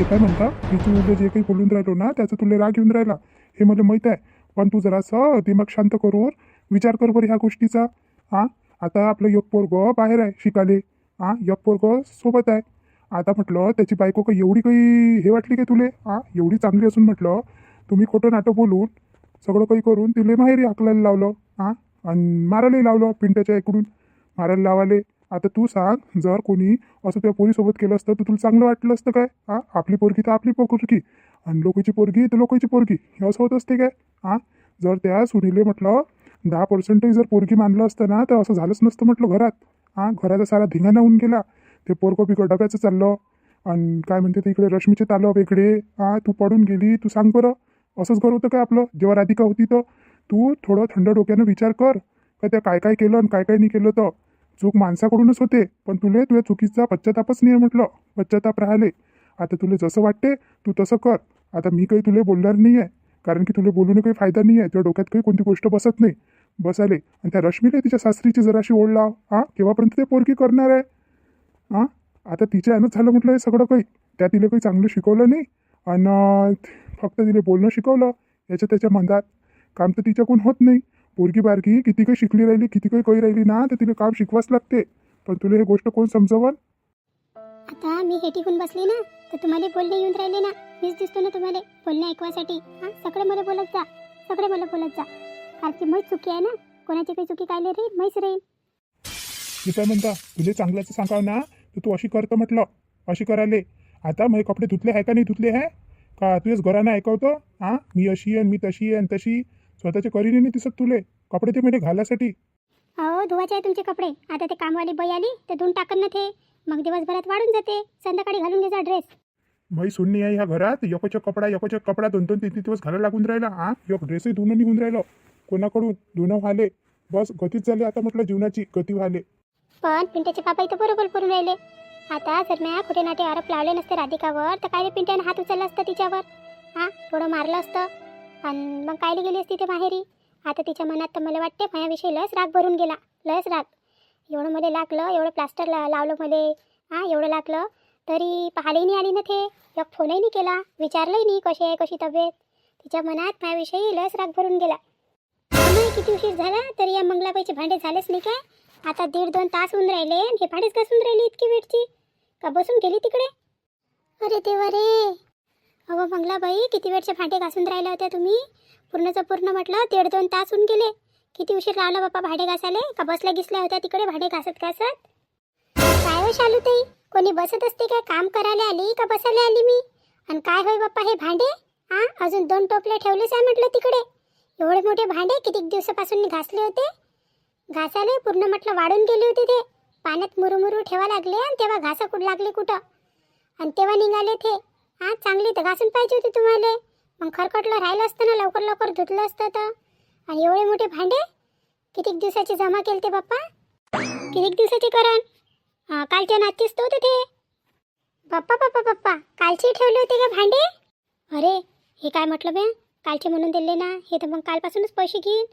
ते काय म्हणता? मी तुला जे काही बोलून राहिलो ना त्याचं तुला राग येऊन राहिला. हे मला माहीत आहे. पण तू जरासं दिमाग शांत करून विचार कर बरं ह्या गोष्टीचा. हां आता आपलं एक पोरग बाहेर आहे शिकाले हां एक पोरग सोबत आहे. आता म्हटलं त्याची बायको काही एवढी काही हे वाटली का तुले? हां एवढी चांगली असून म्हटलं तुम्ही खोटं नाटक बोलून सगळं काही करून तिले माहेरी हाकलायला लावलं. हां आणि मारायलाही लावलं पिंट्याच्या इकडून. मारायला लावाले आता तू सांग जर कोणी असं त्या पोरीसोबत केलं असतं तर तुला चांगलं वाटलं असतं काय? हां? आपली पोरगी तर आपली पोरगी आणि लोकांची पोरगी तर लोकांची पोरगी. हे असं होत असते काय? हां? जर त्या सुनीले म्हटलं दहा पर्सेंटही जर पोरगी मानलं असतं ना तर असं झालंच नसतं म्हटलं घरात. हां? घराचा सारा धिंगाणा होऊन गेला. ते पोरगं पिकं डब्याचं चाललं. आणि काय म्हणते ते इकडे रश्मीचे तालब वेगळे हां? तू पडून गेली तू सांग बरं. असंच घर होतं काय आपलं? जेव्हा राधिका होती तर? तू थोडं थंड डोक्यानं विचार कर. का त्या काय काय केलं आणि काय काय नाही केलं तर? चूक माणसाकडूनच होते. पण तुले तुझ्या चुकीचा पश्चातापच नाही आहे म्हटलं. पश्चाताप राहिले. आता तुला जसं वाटते तू तसं कर. आता मी काही तुला बोलणार नाही आहे कारण की तुला बोलून काही फायदा नाही आहे तुझ्या डोक्यात काही कोणती गोष्ट बसत नाही. बसाले आणि त्या रश्मीला तिच्या सासरीची जराशी ओढ लाव. हां? केव्हापर्यंत ते पोरकी करणार आहे? हां? आता तिच्या यानंच झालं म्हटलं हे सगळं काही. त्या तिला काही चांगलं शिकवलं नाही. आणि फक्त तिला बोलणं शिकवलं. याच्या त्याच्या मनात काम तर तिच्याकडून होत नाही. पोरगी बारकी किती काही शिकली राहिली किती काही काही राहिली ना तर तिला काम शिकवाच लागते. पण तुला हे गोष्ट कोण समजवल आता मी हे टिकून बसली ना तर तुम्हाला बोलणे येऊन राहिले ना. मीच दिसतो ना तुम्हाला बोलणे ऐकवासाठी. हां सगळे मला बोलत जा सगळे मला बोलत जा. कारण की मैच चुकी आहे ना. कोणाची काही चुकी काय राहील मैच राहील मी काय म्हणता तुला चांगल्याचं सांगाव ना तर तू अशी करतं म्हटलं. अशी करायले आता माझे कपडे धुतले आहे का नाही धुतले आहे? का तुझ्याच घरानं ऐकवतो? हां मी अशी आहे मी तशी आहे आणि तशी. स्वतःच्या करीने नाही दिसत तुले. कपडे ते मध्ये घालासाठी. अहो धुवायचे आहे तुमचे कपडे. आता ते कामवाली बाई आली तर धुवून टाकन ना ते मग दिवसभरात वाढून जाते. संध्याकाळी घालून घ्यायचा ड्रेस माई सुननी आहे ह्या घरात. यकोच्या कपडा यकोच्या कपडा दोन दोन तीन तीन दिवस घालायला लागून राहिला. हा एक ड्रेसही धुणं निघून राहिलं. कोणाकडून? धुणं व्हाले. बस गतीच झाली आता म्हटलं जीवनाची. गती व्हाले. पण पिंट्याचे पापा इथं बरोबर करून राहिले. आता जर मी खोटे नाटे आरोप लावले नसते राधिकावर तर काय पिंट्याने हात उचलला असतं तिच्यावर? हां थोडं मारलं असतं. आणि मग कायली गेली असती ते माहेरी? आता तिच्या मनात तर मला वाटते माझ्याविषयी लस राग भरून गेला. लस राग. एवढं मला लागलं एवढं प्लास्टर ला लावलं मध्ये हां एवढं लागलं. तरी पाहायलाही नाही आली ना ते. एक फोनही नाही केला. विचारलंही नाही कशी आहे कशी तब्येत. तिच्या मनात माझ्याविषयी लस राग भरून गेला. किती उशीर झाला? तरी या मंगलाबाईचे भांडे झालेच नाही काय? आता दीड दोन तास होऊन राहिले आणि हे भांडेच घासून राहिली इतकी वेळची. का बसून गेली तिकडे? अरे देवा रे! अगं मंगलाबाई किती वेळचे भांडे घासून राहिल्या होत्या तुम्ही? पूर्णचं पूर्ण म्हटलं दीड दोन तास होऊन गेले. किती उशीर लावला बाप्पा भांडे घासाले का बसल्या गिसल्या होत्या तिकडे भांडे घासत घासत? काय हो शालूताई कोणी बसत असते काय? काम करायला आली का बसायला आली मी? आणि काय होय बाप्पा हे भांडे? हां अजून दोन टोपले ठेवलेच आहे म्हटलं तिकडे. एवढे मोठे भांडे किती दिवसापासून मी घासले होते? घासाले पूर्ण म्हटलं वाढून गेले होते ते. पाण्यात मुरुमुरू ठेवा लागले आणि तेव्हा घासा कुठं लागले कुठं? आणि तेव्हा निघाले ते हां चांगली तर घासून पाहिजे होती तुम्हाला. मग खरकटलं राहिलं असतं ना लवकर लवकर धुतलं असतं तर. आणि एवढे मोठे भांडे? कितीक दिवसाचे जमा केले ते बाप्पा? कितीक दिवसाचे करण? हां कालच्या नातीच तो तिथे ते. बाप्पा बाप्पा बाप्पा कालचे ठेवले होते का भांडे? अरे हे काय म्हटलं बे? कालचे म्हणून दिले ना हे तर मग कालपासूनच पैसे घेईन.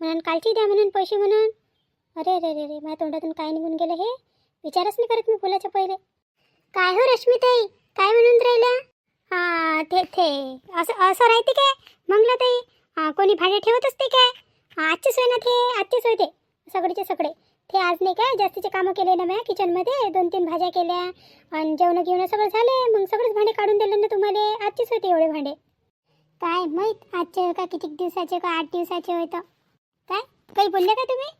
म्हणून कालचे द्या म्हणून पैसे म्हणून. अरे अरे अरे अरे माझ्या तोंडातून काय निघून गेलं हे? विचारच नाही करत मी बोलायच्या पहिले. काय हो रश्मीताई? काय म्हणून राहिल्या? हां ते ते असं असं राहते काय? मंगला ताई कोणी भांडे ठेवत असते काय? हां आजचीच ना ते आजचीच सोय ते सगळेचे सगळे. ते आज नाही काय? जास्तीचे कामं केले ना म्या किचनमध्ये. दोन तीन भाज्या केल्या. आणि जेवणं घेऊन सगळं झाले. मग सगळेच भांडे काढून दिले ना तुम्हाला. आजचीच होते एवढे भांडे. काय माहीत आजचे का किती दिवसाचे का आठ दिवसाचे होतं काय? काही बोलले का तुम्ही?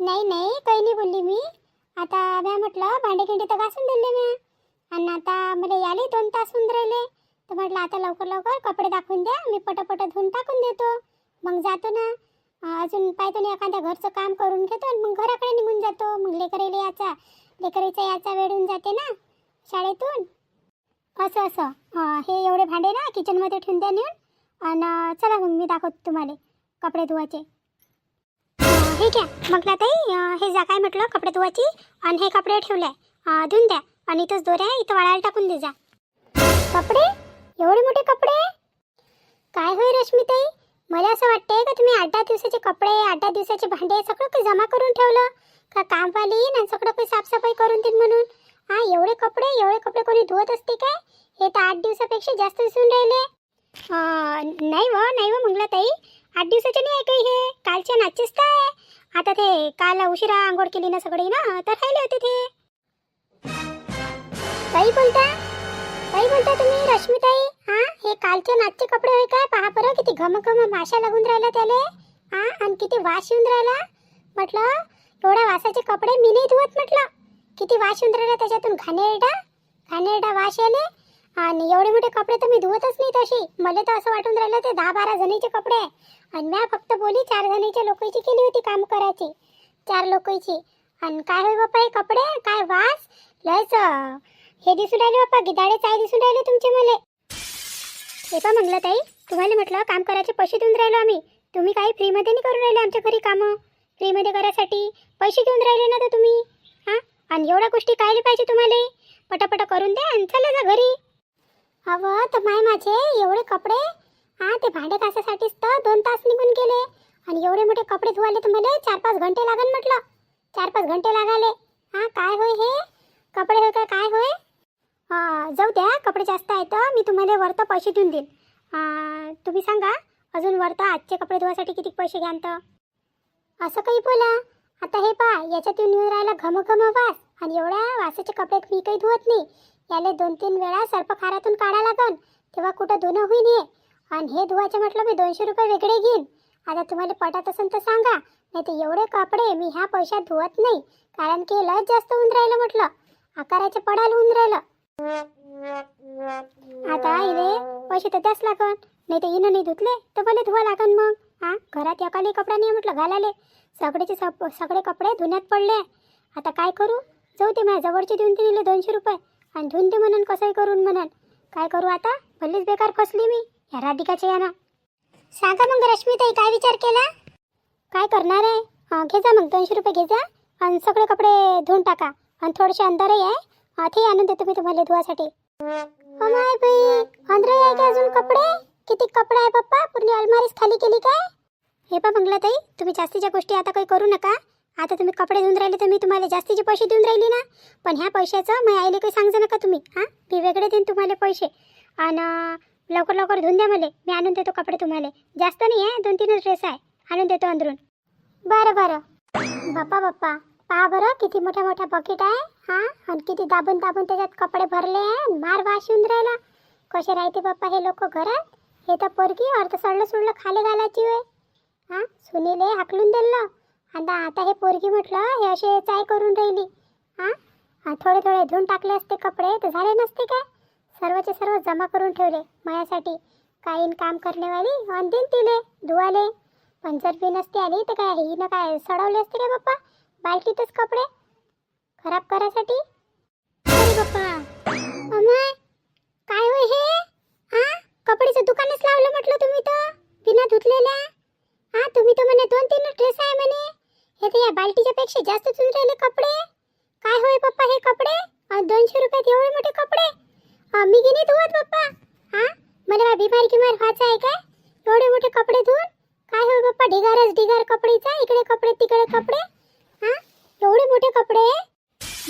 नाही नाही काही नाही बोलली मी. आता म्या म्हटलं भांडे किंडे तर घासून दिले म्या. आणि आता मला याले दोन तास होऊन राहिले. तर म्हटलं आता लवकर लवकर कपडे दाखवून द्या मी पटापट धुवून टाकून देतो. मग जातो ना. अजून पाहतो ना एखाद्या घरचं काम करून घेतो आणि मग घराकडे निघून जातो. मग लेकरेले याचा लेकरीचा याचा वेळ होऊन जाते ना शाळेतून. असं असं. हे एवढे भांडे ना किचनमध्ये ठेवून द्या नेऊन. आणि चला मग मी दाखवतो तुम्हाला कपडे धुवायचे. ठीक हे घ्या. मग ताई हे जा काय म्हटलं? कपडे धुवायची. आणि हे कपडे ठेवले धुवून द्या. आणि इथंच दोऱ्या इथं वाळायला टाकून दे जा. कपडे? एवढे मोठे कपडे? काय होय रश्मीताई? मला असं वाटतंय का तुम्ही आठ दहा दिवसाचे कपडे आठ दहा दिवसाचे भांडे सगळं काही जमा करून ठेवलं? का कामवाली आणि सगळं काही साफसफाई करून देईन म्हणून? हा एवढे कपडे? एवढे कपडे कोणी धुवत असते काय? हे तर आठ दिवसापेक्षा जास्त दिसून राहिले. नाही व नाही व मंगलाताई. आठ दिवसाचे नाही आहे काही हे? कालच्या नाचेच तर आहे. आता ते काल उशिरा आंघोळ केली ना सगळी ना? तर राहिले होते ते. काही बोलता. काही बोलता तुम्ही रश्मीताई? हा हे कालचे नाचचे कपडे होय काय? पहा बरं किती घमघम माशा लागून राहिल्या त्याले. हा आणि किती वास येऊन राहिला. म्हटलं एवढ्या वासाचे कपडे मी नाही धुवत म्हटलं. किती वास येऊन राहिला त्याच्यातून घाणेरडा. घाणेरडा वास आले आणि एवढे मोठे कपडे तर मी धुवतच नाही तशी मला तर असं वाटून राहिलं ते दहा बारा जणीचे कपडे. आहे आणि म्या फक्त बोली चार जणीच्या लोकांची केली होती काम करायची. चार लोकांची आणि काय होय बाप्पा हे कपडे? काय वास? लयच हे दिसून राहिले बाप्पा गिदाडे चाय दिसून राहिले तुमचे मले. हे पा मंगला ताई तुम्हाला म्हटलं काम करायचे पैसे देऊन राहिलो आम्ही. तुम्ही काही फ्रीमध्ये नाही करून राहिले आमच्या घरी कामं. फ्रीमध्ये करायसाठी पैसे घेऊन राहिले ना तर तुम्ही? हां? आणि एवढ्या गोष्टी कायले पाहिजे तुम्हाला? पटापट करून द्या आणि चला जा घरी. हवं तर माय माझे एवढे कपडे? हां ते भांडे घासासाठीच तर दोन तास निघून गेले. आणि एवढे मोठे कपडे धुवाले तुम्हाला चार पाच घंटे लागन म्हटलं. चार पाच घंटे लागाले. हां काय होय हे? कपडे होय जाऊ द्या कपडे जास्त आहेत तर मी तुम्हाला वरतं पैसे देऊन देईन. तुम्ही सांगा अजून वरतं आजचे कपडे धुवासाठी किती पैसे घ्यान तर असं काही बोला. आता हे पा याच्यातून येऊन राहिला घमघम वास. आणि एवढ्या वासाचे कपडे मी काही धुवत नाही. याला दोन तीन वेळा सर्पखारातून काढा लागन. तेव्हा कुठं धुणं होईन हे? आणि हे धुवायचे म्हटलं मी दोनशे रुपये वेगळे घेईन. आता तुम्हाला पटत असेल तर सांगा. नाही तर एवढे कपडे मी ह्या पैशात धुवत नाही. कारण की लस जास्त होऊन राहिलं म्हटलं. आकाराचे पडाल होऊन राहिलं. आता इले पैसे तर द्याच लागन. नाही तर इनं नाही धुतले तर मला धुवा लागन मग. हा घरात एकाले कपडा नाही म्हटलं घालाले सगळेचे सप सगळे कपडे धुण्यात पडले. आता काय करू? जाऊ दे माझ्या जवळचे देऊन ते दिले दोनशे रुपये. आणि धुवून दे म्हणून कसंही करून म्हणून. काय करू आता? भल्लीच बेकार फसली मी. या राधिकाच्या यानं. सांगा मग रश्मीताई काय विचार केला? काय करणार आहे? हां घे जा मग दोनशे रुपये घे जा. आणि सगळे कपडे धुवून टाका. आणि थोडेसे अंधारही आहे. हा, ते आणून देतो मी तुम्हाला धुवासाठी. हो माय बाई अंधारही आहे का अजून कपडे? किती कपडे आहे पप्पा? पूर्ण अलमारीच खाली केली काय? हे पा ताई तुम्ही जास्तीच्या गोष्टी आता काही करू नका. आता तुम्ही कपडे देऊन राहिले तर मी तुम्हाला जास्तीचे पैसे देऊन राहिली ना. पण ह्या पैशाचं मी आईले काही सांगजा नका तुम्ही हां? मी वेगळे देईन तुम्हाला पैसे. आणि लवकर लवकर धुवून द्या मला. मी आणून देतो कपडे तुम्हाला. जास्त नाही आहे दोन तीनच ड्रेस आहे. आणून देतो अंदरून. बरं बरं. बाप्पा बाप्पा. पहा बरं किती मोठ्या मोठ्या बकेट आहे. हां? आणि किती दाबून दाबून त्याच्यात कपडे भरले आहे मार वाश येऊन राहिला. कसे राहते बाप्पा हे लोक घरात? हे तर पोरगी अर्ध सडलं सोडलं खाली घालायची होय. हां? सुनीले हाकलून दिलं. आता आता हे पोरगी म्हटलं हे असे चाय करून राहिली. हां? हा, थोडे थोडे धुवून टाकले असते कपडे तर झाले नसते काय? सर्वचे सर्व जमा करून ठेवले माझ्यासाठी काही काम करण्यावाली आणि देईन तिले धुवाले. पण जर बी नसते आली तर काय हिनं काय सडवले असते काय बाप्पा? बालकीतच कपडे? खराब करायसाठी? अरे बाप्पा. अमय काय होय हे? हा कपड्याचं दुकानच लावलं म्हटलं तुम्ही तर. बिना धुतलेल्या. हा तुम्ही तर म्हणे दोन तीन ड्रेस आहे म्हणे. हे तर या बाल्टीच्या पेक्षा जास्त चुन राहिले कपडे. काय होय पप्पा हे कपडे? दोनशे रुपयात एवढे मोठे कपडे? मी गिनी धुवत पप्पा हा मला काय बिमार किमार व्हायचं आहे काय? एवढे मोठे कपडे धुवून काय होय पप्पा ढिगारच ढिगार कपडेचा इकडे कपडे तिकडे कपडे. हा एवढे मोठे कपडे?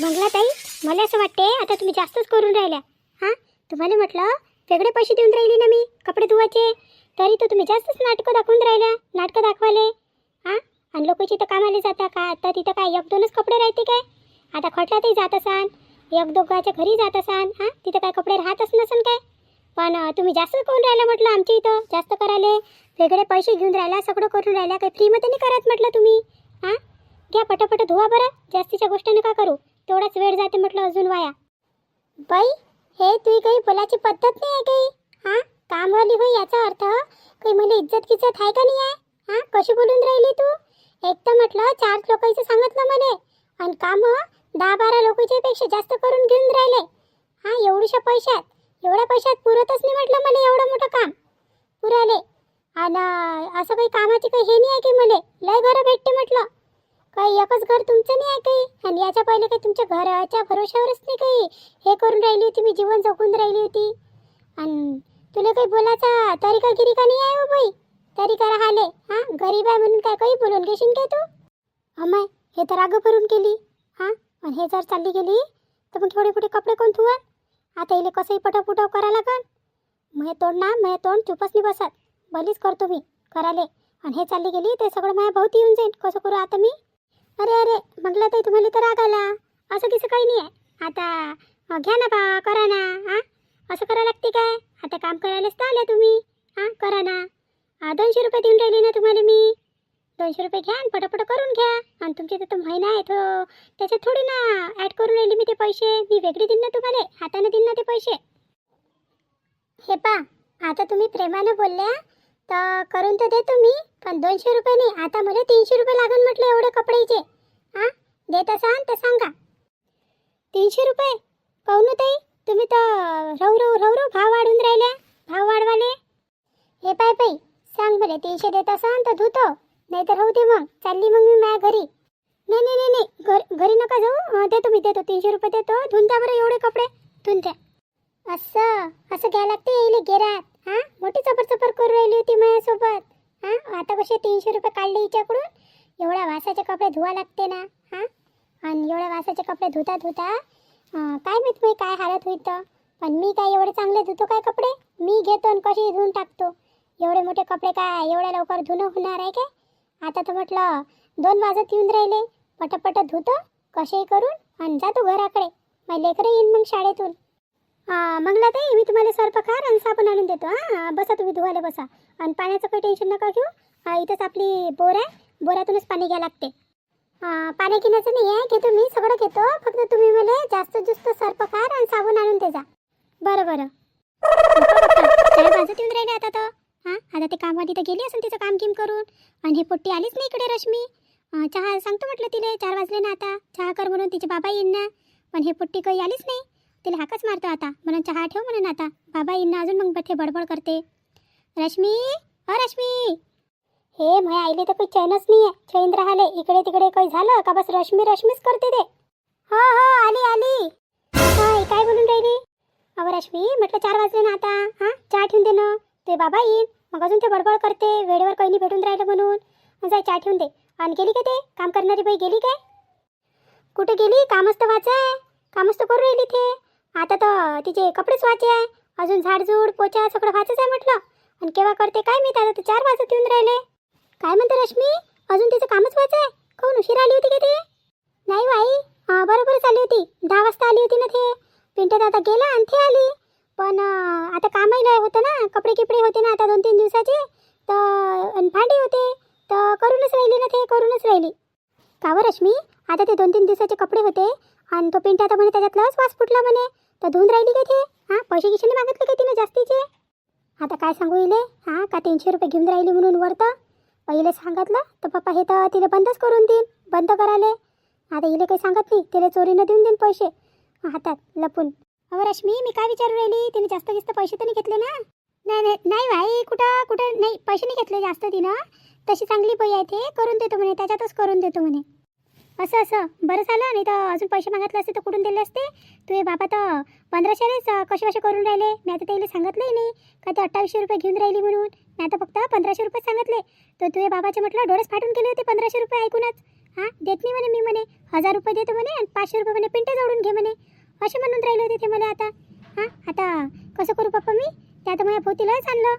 मंगला ताई मला असं वाटते आता तुम्ही जास्तच करून राहिल्या. हां? तुम्हाला म्हटलं वेगळे पैसे देऊन राहिली ना मी कपडे धुवायचे. तरी तर तुम्ही जास्तच नाटकं दाखवून राहिल्या नाटकं दाखवाले हां? आणि लोकांची तर कामाला जाता का? आता तिथं काय एक दोनच कपडे राहते काय? आता खटल्यातही जात असान एक दोघाच्या घरी जात असान हां? तिथं काय कपडे राहतच नसन काय? पण तुम्ही जास्तच करून राहिला म्हटलं आमच्या इथं जास्त करायले. वेगळे पैसे घेऊन राहिला सगळं करून राहिला काही फ्रीमध्ये नाही करत म्हटलं तुम्ही हां? घ्या पटापट धुवा बरं जास्तीच्या गोष्टी नका करू? तेवढाच वेळ जाते म्हटलं अजून वाया. बाई हे तुही काही बोलायची पद्धत नाही आहे काही? हां? कामवाली होई याचा अर्थ? काही मला इज्जत किज्जत आहे का नाही आहे? हां? कशी बोलून राहिली तू? एक तर म्हटलं चार लोकांचं सांगितलं म्हणे. आणि कामं दहा बारा लोकांच्या पेक्षा जास्त करून घेऊन राहिले. हां एवढ्याशा पैशात एवढ्या पैशात पुरतच नाही म्हटलं मला एवढं मोठं काम. पुराले. आणि असं काही कामाची काही हे नाही आहे की मला? लय घरं भेटते म्हटलं. काही एकच घर तुमचं नाही आहे काही? आणि याच्या पहिले काही तुमच्या घराच्या भरोशावरच नाही काही? हे करून राहिली होती मी जीवन जगून राहिली होती. आणि तुला काही बोलायचा तरीका गिरिका नाही आहे हो बाई? तरीका राहिले हां? गरीब आहे म्हणून काय काही बोलून घेशील काय तू? अमाय हे तर राग भरून गेली हां? आणि हे जर चालली गेली तर मग थोडे मोठे कपडे कोण धुवन? आता इले कसंही पटापुटाव करा लागन. मग तोंड ना मग तोंड चुपच नाही बसत. भलीच करतो मी कराले. आणि हे चालली गेली ते सगळं माझ्या भोवती येऊन जाईल कसं करू आता मी? अरे अरे म्हटलं ताई तुम्हाला तर राग आला. असं तिचं काही नाही आहे आता घ्या ना बा करा ना हां? असं करा लागते काय? आता काम करायलाच तर आल्या तुम्ही हां? करा ना. दोनशे रुपये देऊन राहिली ना तुम्हाला मी. दोनशे रुपये घ्या आणि पटापट करून घ्या. आणि तुमचे तर महिना आहे तो त्याच्यात थोडी ना ॲड करून राहिली मी ते पैसे. मी वेगळी देईन ना तुम्हाला हाताने देईन ना ते पैसे. हे पा आता तुम्ही प्रेमानं बोलल्या तर करून तर देतो मी पण दोनशे रुपये नाही. आता मला तीनशे रुपये लागेल म्हटलं एवढे कपड्याचे. हां? देत असाल तर सांगा. तीनशे रुपये? काहून ताई तुम्ही तर रव रव रव रव भाव वाढून राहिल्या. भाव वाढवाले. हे पाय पाय सांग बरे तीनशे देत असाल तर धुतो. नाही तर राहू दे मग. चालली मग मी माझ्या घरी. नाही नाही नाही नाही. घरी नका जाऊ. देतो मी देतो. तीनशे रुपये देतो. धुवून द्या बरं एवढे कपडे. धुवून द्या. असं असं घ्यायला लागते येईल गेरात हां? मोठी चपर चपर करून राहिली होती माझ्यासोबत. हां? आता कसे तीनशे रुपये काढले हिच्याकडून? एवढ्या वासाचे कपडे धुवा लागते ना. हां? आणि एवढ्या वासाचे कपडे धुता धुता काय माहीत मी काय हालत होईल पण मी काय एवढे चांगले धुतो काय कपडे? मी घेतो आणि कशी धुवून टाकतो. एवढे मोठे कपडे काय एवढ्या लवकर धुणं होणार आहे काय? आता तर म्हटलं दोन वाजत येऊन राहिले. पटापट धुतो कसेही करून आणि जातो घराकडे. मग लेकरं येईन मग शाळेतून. मंगला ताई मी तुम्हाला स्वयंपाकार आणि साबण आणून देतो हां बसा तुम्ही धुवायला बसा. आणि पाण्याचं काही टेन्शन नका घेऊ. इथंच आपली बोर आहे. बोरातूनच पाणी घ्यायला लागते. पाणी घेण्याचं नाही आहे घेतो मी सगळं घेतो. फक्त तुम्ही मला जास्त जास्त सर्पकार आणि साबण आणून दे जा. बरं बरं. माझं वाजत येऊन राहिले आता तर हां आता ते कामवाली तर गेली असेल तिचं काम किम करून. आणि ही पोट्टी आलीच नाही इकडे रश्मी. चहा सांगतो म्हटलं तिने चार वाजले ना आता. चहा कर म्हणून तिचे बाबा येईन ना. पण हे पोट्टी काही आलीच नाही. तिला हाकच मारतो आता. म्हणून चहा ठेव म्हणून आता. बाबा येईन अजून मग बठे बडबड करते. रश्मी? अ रश्मी? हे माझ्या आईले तर काही चैनच नाही आहे चैन राहिले. इकडे तिकडे काही झालं का बस रश्मी रश्मीच करते ते? हो हो आली आली. हाय काय बोलून राहिली? अहो रश्मी म्हटलं चार वाजले ना आता. हां चहा ठेवून दे ना. ते बाबा येईन. मग अजून ते बडबड करते. वेळेवर काही नाही भेटून राहिलं म्हणून. जाय चहा ठेवून दे. आणि गेली का ते? काम करणारी बाई गेली काय? कुठे गेली? कामच तर वाचाय. कामच तर करू राहिली ते. आता तर तिचे कपडेच वाचे आहे. अजून झाडझूड पोचा सगळं वाचच आहे म्हटलं. आणि केव्हा करते काय मी आता तर चार वाजत येऊन राहिले. काय म्हणते रश्मी? अजून तिचं कामच वाच आहे. कोण उशीर आली होती का ते? नाही बाई बरोबरच आली होती. दहा वाजता आली होती ना ते. पिंटत आता गेला आणि ते आली. पण आता कामही लय होतं ना. कपडे किपडे होते ना आता दोन तीन दिवसाचे. तर भांडे होते. तर करूनच राहिली ना ते करूनच राहिली. का बरं रश्मी? आता ते दोन तीन दिवसाचे कपडे होते. आणि तो पिंटा आता म्हणे त्याच्यातलाच वास फुटला म्हणे. तर धुवून राहिली का ते? हां पैसे गिशेने मागितले का तिने जास्तीचे? आता काय सांगू इले? हां का तीनशे रुपये घेऊन राहिली म्हणून वरतं पहिले सांगितलं तर पप्पा हे तर तिला बंदच करून देईन बंद करायले. आता इले काही सांगत नाही तिला चोरीनं देऊन देईन पैसे. हातात लपून. अहो रश्मी मी काय विचारू राहिली? तिने जास्त जास्त पैसे तर नाही घेतले ना? नाही नाही नाही भाई कुठं कुठं नाही पैसे नाही घेतले जास्त तिनं. तशी चांगली बाई आहे ते करून देतो म्हणे त्याच्यातच करून देतो म्हणे. असं असं. बरं झालं. नाही तर अजून पैसे मागितले असते तर कुठून दिले असते? तुझे बाबा तर पंधराशेनेच कसे कसे करून राहिले? मी आता त्याला सांगितलंही नाही. का ते अठ्ठावीसशे रुपये घेऊन राहिली म्हणून? मी आता फक्त पंधराशे रुपये सांगितले. तर तुझे बाबाचे म्हटलं डोळेच फाटून गेले होते पंधराशे रुपये ऐकूनच. हां? देत नाही म्हणे मी म्हणे. हजार रुपये देतो म्हणे आणि पाचशे रुपये म्हणे पिंटे जोडून घे म्हणे. असे म्हणून राहिले होते ते मला आता. हां? आता कसं करू पप्पा मी? ते आता माझ्या भोवतीलाच आणलं.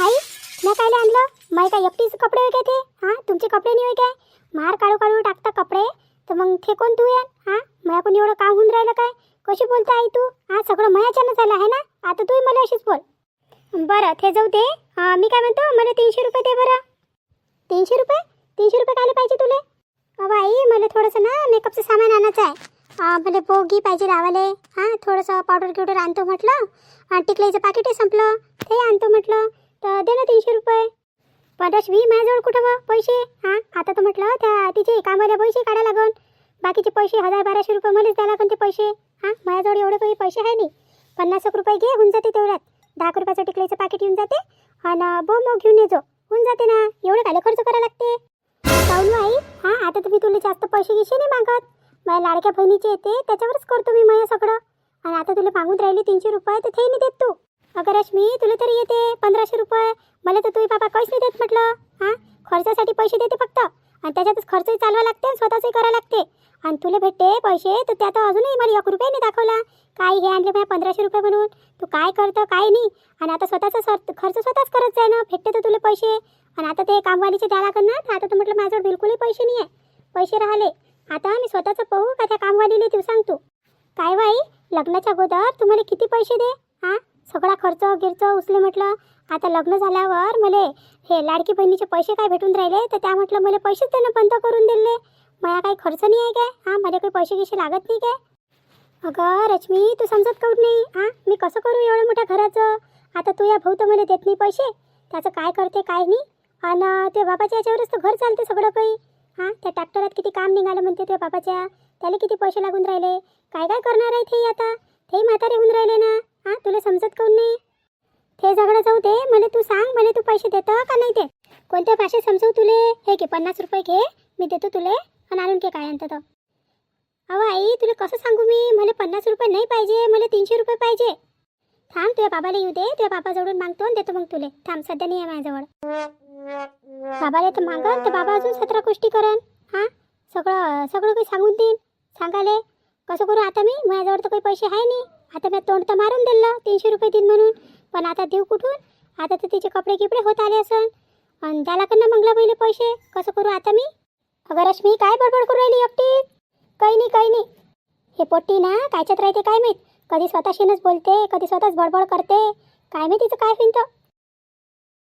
आई मी काय आणलं? माही काय एकटीच कपडे वगैरे ते हां? तुमचे कपडे नाही होय काय मार काढू काढू टाकता कपडे. तर मग ते कोण तू ये. हा? मया कोणी एवढं काम होऊन राहिलं काय? कशी बोलता आई तू? हा सगळं मयाच्यानं झालं आहे ना? आता तूही मला अशीच बोल. बरं ते जाऊ दे. मी काय म्हणतो? मला तीनशे रुपये दे बरं. तीनशे रुपये? तीनशे रुपये काय पाहिजे तुले? अहो आई मला थोडंसं ना मेकअपचं सामान आणायचं आहे. मला बोगी पाहिजे लावाले हां थोडंसं पावडर गिवडर आणतो म्हटलं. आणि पाकिटही संपलं. ते आणतो म्हटलं. तर दे ना तीनशे रुपये. पण माझ्याजवळ कुठं बा पैसे? हां? आता तर म्हटलं त्या तिचे कामाला पैसे काढा लागन. बाकीचे पैसे हजार बाराशे रुपये मलाच द्या लागन ते पैसे. हां? माझ्याजवळ एवढे काही पैसे आहे नाही. पन्नास एक रुपये घे होऊन जाते तेवढ्यात. दहा रुपयाचं टिकलेचं पाकिट येऊन जाते. आणि बो मो घेऊन येजो होऊन जाते ना. एवढं काय खर्च करायला लागते? काऊन आई हां? आता तुम्ही तुला जास्त पैसे घेशे नाही मागत. माझ्या लाडक्या बहिणीचे येते त्याच्यावरच करतो मी माझ्या सगळं. आणि आता तुला मागून राहिले तीनशे रुपये तर ते नाही देत तू. अगं रश्मी तुला तरी येते. पंधराशे रुपये. मला तर तुम्ही बाबा काहीच नाही देत म्हटलं. हां? खर्चासाठी पैसे देते फक्त. आणि त्याच्यातच खर्चही चालवा लागते आणि स्वतःचंही करावं लागते. आणि तुला भेटते पैसे तर त्यात अजूनही मला एक रुपयाने दाखवला. काय हे आणले माझ्या पंधराशे रुपये म्हणून. तू काय करतं काय नाही. आणि आता स्वतःचा सर खर्च स्वतःच करत जाय ना. भेटते तर तुला पैसे. आणि आता ते कामवालीचे द्या लागणार ना आता तर म्हटलं माझ्याजवळ बिलकुलही पैसे नाही आहे पैसे राहिले. आता मी स्वतःचं पाहू. का त्या कामवालीला तू सांगतो काय बाई लग्नाच्या अगोदर तुम्हाला किती पैसे दे? हां? सगळा खर्च गिर्च उचले म्हटलं आता लग्न झाल्यावर मले हे लाडकी बहिणीचे पैसे काय भेटून राहिले? तर त्या म्हटलं मला पैसेच त्यानं बंद करून दिले. मला काही खर्च नाही आहे काय? हां मला काही पैसे गिसे लागत नाही काय? अगं रश्मी तू समजत करू नाही? हां मी कसं करू एवढ्या मोठ्या घराचं? आता तू या भाऊ तर मला देत नाही पैसे. त्याचं काय करते काय नाही? आणि ते बाबाच्या याच्यावरच तर घर चालते सगळं काही. हां त्या ट्रॅक्टरात किती काम निघालं म्हणते त्या बाबाच्या? त्याला किती पैसे लागून राहिले? काय काय करणार आहे ते आता? ते म्हातारे होऊन राहिले ना. हां तुला समजत काऊन नाही? ते सगळं जाऊ दे मला तू सांग मला तू पैसे देतं का नाही ते? कोणत्या भाषेत समजवू तुले? हे घे पन्नास रुपये घे मी देतो तुले आणि आणून घे काय आणतं तर अहो आई तुला कसं सांगू मी? मला पन्नास रुपये नाही पाहिजे मला तीनशे रुपये पाहिजे. थांब तुझ्या बाबाला येऊ दे तुझ्या बाबाजवळून मागतो आणि देतो मग तुले. थांब सध्या नाही आहे माझ्याजवळ. बाबाला तर मागन तर बाबा अजून सतरा गोष्टी करन हां सगळं सगळं काही सांगून देईन. सांगाले कसं करू आता मी? माझ्याजवळ तर काही पैसे आहे नाही. आता मी तोंड तर मारून दिलं तीनशे रुपये देईन म्हणून. पण आता देऊ कुठून? आता तर तिचे कपडे गिपडे होत आले असन. आणि त्याला कన్నా मंगला पहिले पैसे कसं करू आता मी? अगं रश्मी काय बडबड करू राहिली एकटी? काही नाही काही नाही. हे पोट्टी ना कायच्यात राहते काय माहीत? कधी स्वतःशीनच बोलते कधी स्वतःच बडबड करते. काय माहिती तिचं काय होईन तर